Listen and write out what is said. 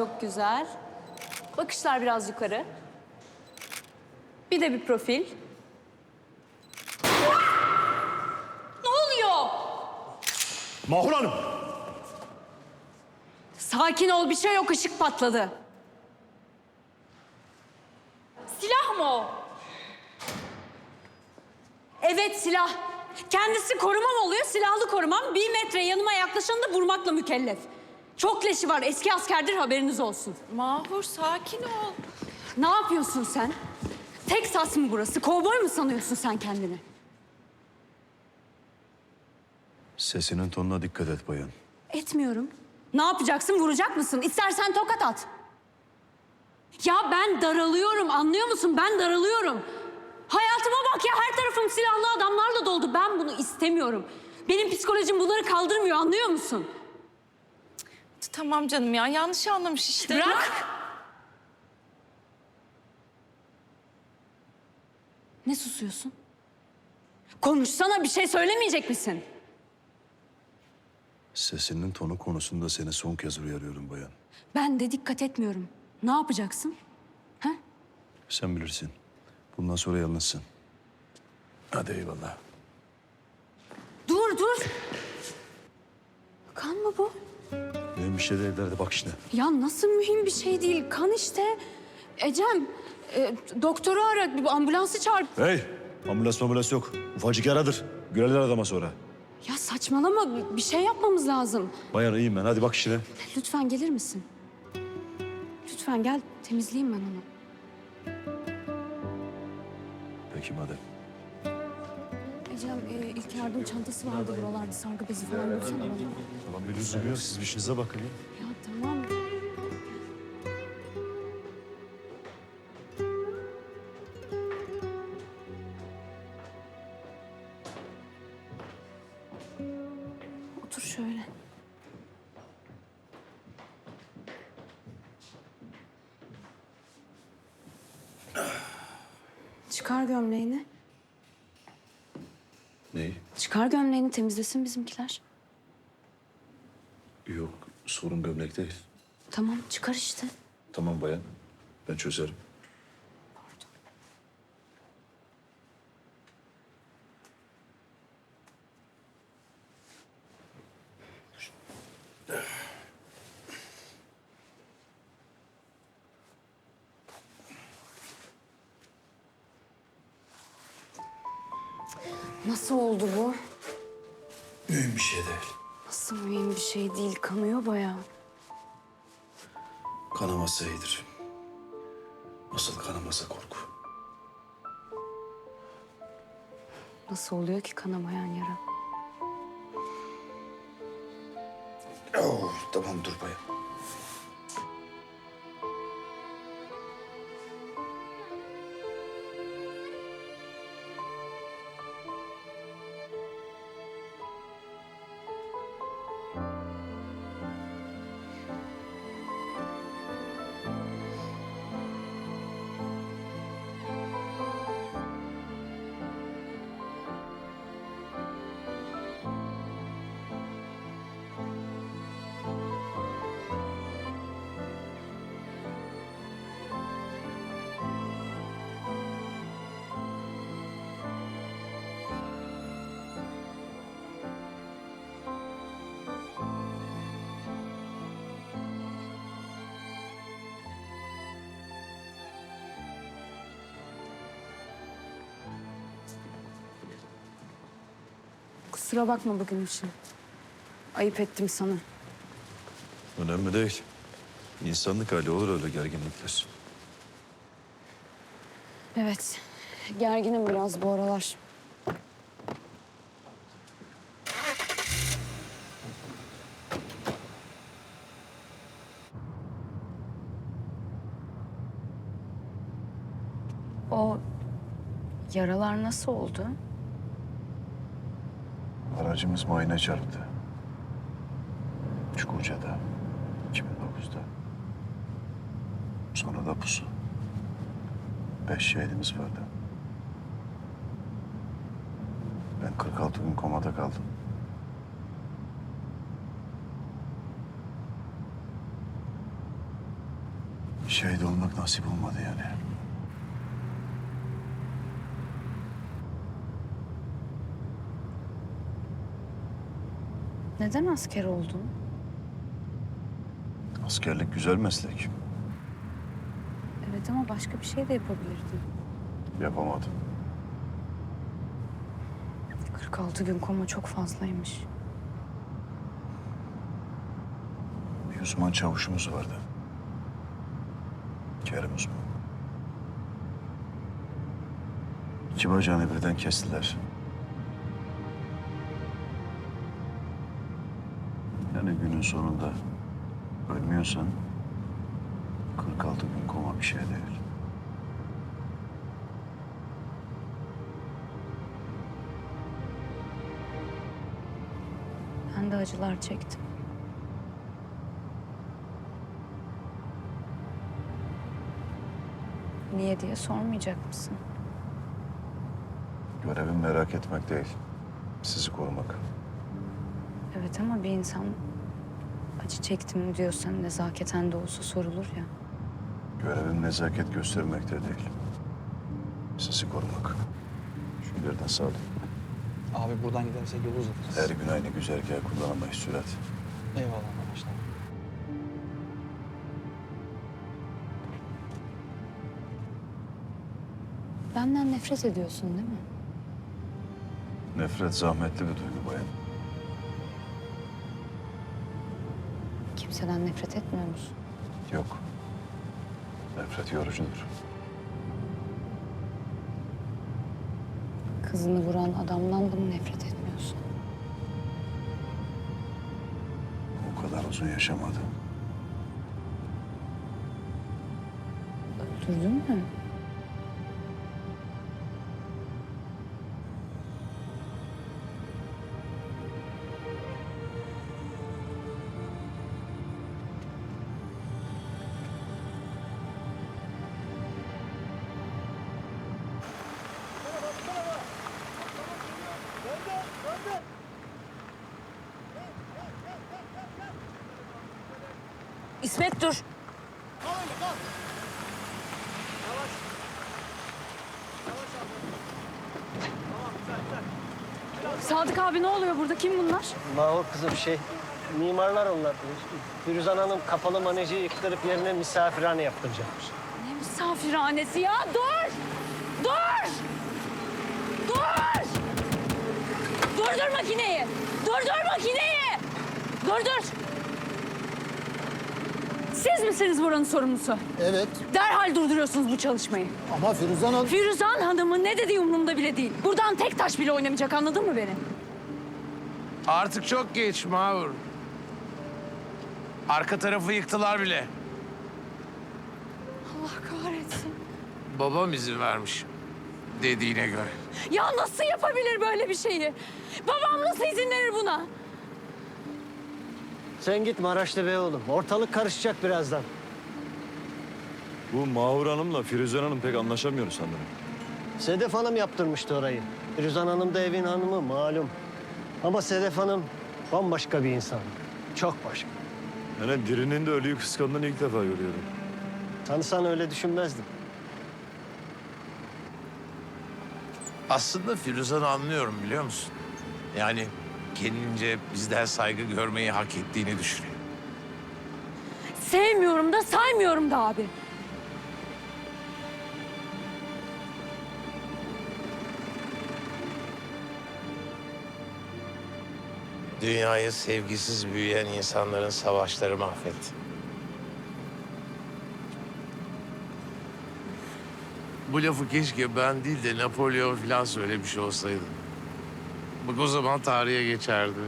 Çok güzel. Bakışlar biraz yukarı. Bir de bir profil. ne oluyor? Mahur Hanım! Sakin ol bir şey yok ışık patladı. Silah mı o? Evet silah. Kendisi korumam oluyor silahlı korumam. Bir metre yanıma yaklaşanı da vurmakla mükellef. Çok leşi var eski askerdir haberiniz olsun. Mahur sakin ol. Ne yapıyorsun sen? Texas mı burası? Kovboy mu sanıyorsun sen kendini? Sesinin tonuna dikkat et bayan. Etmiyorum. Ne yapacaksın? Vuracak mısın? İstersen tokat at. Ya ben daralıyorum anlıyor musun? Ben daralıyorum. Hayatıma bak ya her tarafım silahlı adamlarla doldu. Ben bunu istemiyorum. Benim psikolojim bunları kaldırmıyor anlıyor musun? Tamam canım ya yanlış anlamış işte. Bırak. Ne susuyorsun? Konuşsana bir şey söylemeyecek misin? Sesinin tonu konusunda seni son kez uyarıyorum bayan. Ben de dikkat etmiyorum. Ne yapacaksın? Ha? Sen bilirsin. Bundan sonra yalnızsın. Hadi eyvallah. Dur dur. Kan mı bu? Bir şey değil derdi bak işte. Ya nasıl mühim bir şey değil. Kan işte. Ecem, e, doktoru ara, bir ambulansı çağır. Hey! Ambulans ambulans yok. Ufacık yaradır. Görürler adama sonra. Ya saçmalama, bir- bir şey yapmamız lazım. Bayan iyiyim ben. Hadi bak işine. Lütfen gelir misin? Lütfen gel, temizleyeyim ben onu. Peki madem. Ecem, e, ilk yardım çantası vardı buralarda. Sargı bezi falan bulsana bana. Tamam bir lüzum yok. Siz bir işinize bakın ya. Ya tamam. Otur şöyle. Çıkar gömleğini. Çıkar gömleğini temizlesin bizimkiler. Yok sorun gömlek değil. Tamam çıkar işte. Tamam bayan. Ben çözerim. Nasıl oldu bu? Mühim bir şey değil. Nasıl mühim bir şey değil. Kanıyor bayağı. Kanaması iyidir. Asıl kanamasa korku. Nasıl oluyor ki kanamayan yara? Oh, tamam dur bayan. Kusura bakma bugün için. Ayıp ettim sana. Önemli değil. İnsanlık hali olur öyle gerginlikler. Evet. Gerginim biraz bu aralar. O yaralar nasıl oldu? Aracımız mayına çarptı. Çukurca'da. 2009'da. Sonra da pusu. Beş şehidimiz vardı. Ben 46 gün komada kaldım. Şehit olmak nasip olmadı yani. Neden asker oldun? Askerlik güzel meslek. Evet ama başka bir şey de yapabilirdin. Yapamadım. 46 gün koma çok fazlaymış. Bir uzman çavuşumuz vardı. Kerim uzman. İki bacağını birden kestiler. Yani günün sonunda ölmüyorsan 46 gün koma bir şey değil. Ben de acılar çektim. Niye diye sormayacak mısın? Görevim merak etmek değil. Sizi korumak. Evet ama bir insan acı çektim diyorsan nezaketen de olsa sorulur ya. Görevim nezaket göstermek de değil. Sizi korumak. Şu ileriden sağ olun. Abi buradan gidersek yolu uzatırız. Her gün aynı güzergahı kullanamayız sürat. Eyvallah arkadaşlar. Benden nefret ediyorsun değil mi? Nefret zahmetli bir duygu bayan. Kimseden nefret etmiyor musun? Yok. Nefret yorucudur. Kızını vuran adamdan da mı nefret etmiyorsun? O kadar uzun yaşamadı. Öldürdün mü? İsmet dur. Sadık abi ne oluyor burada? Kim bunlar? Mahur kızım şey, mimarlar onlar. Firuzan Hanım kapalı maneci yıktırıp yerine misafirhane yaptıracakmış. Ne misafirhanesi ya? Dur! Dur! Dur! Durdur makineyi! Durdur makineyi! Durdur! Siz misiniz buranın sorumlusu? Evet Derhal durduruyorsunuz bu çalışmayı. ama Firuzan Hanım... Firuzan Hanım'ın ne dediği umurumda bile değil. Buradan tek taş bile oynamayacak anladın mı beni? Artık çok geç Mahur. Arka tarafı yıktılar bile. Allah kahretsin. Babam izin vermiş. Dediğine göre. Ya nasıl yapabilir böyle bir şeyi? Babam nasıl izin verir buna? Sen git Maraşlı Bey oğlum. Ortalık karışacak birazdan. Bu Mahur Hanım'la Firuzan Hanım pek anlaşamıyoruz sanırım. Sedef Hanım yaptırmıştı orayı. Firuzan Hanım da evin hanımı malum. Ama Sedef Hanım bambaşka bir insan. Çok başka. Yani dirinin de ölüyü kıskandığını ilk defa görüyorum. Tanısan öyle düşünmezdim. Aslında Firuzan'ı anlıyorum biliyor musun? Yani kendince bizden saygı görmeyi hak ettiğini düşünüyor. Sevmiyorum da saymıyorum da abi. Dünyayı sevgisiz büyüyen insanların savaşları mahvetti. Bu lafı keşke ben değil de Napolyon falan söylemiş olsaydı. Bak o zaman tarihe geçerdi.